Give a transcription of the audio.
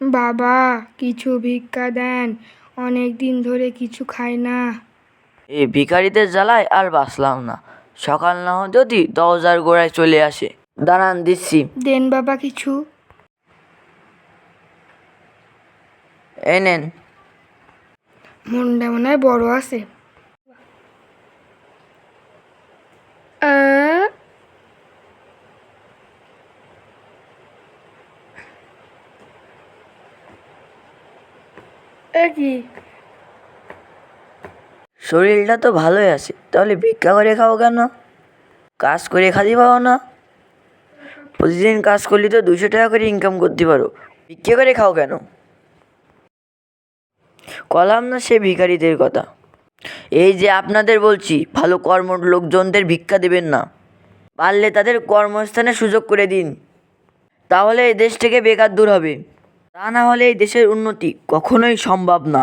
বাবা কিছু ভিক্ষা দেন। অনেক দিন ধরে কিছু খাই না। এই ভিখারিদের জ্বালায় আর বাঁচলাম না। সকাল না যদি দরজার গোড়ায় চলে আসে। দাঁড়ান দিচ্ছি। দেন বাবা কিছু। এনেন নেন। মনটা মনে হয় বড় আছে আ? এ শরীরটা তো ভালোই আছে, তাহলে ভিক্ষা করে খাও কেন? কাজ করে খালি পাও না? প্রতিদিন কাজ করলে তো দুশো টাকা করে ইনকাম করতে পারো, ভিক্ষা করে খাও কেন? কলাম না সে ভিখারিদের কথা। এই যে আপনাদের বলছি, ভালো কর্ম লোকজনদের ভিক্ষা দেবেন না। পারলে তাদের কর্মস্থানে সুযোগ করে দিন। তাহলে এই দেশ থেকে বেকার দূর হবে। তা না হলে দেশের উন্নতি কখনোই সম্ভব না।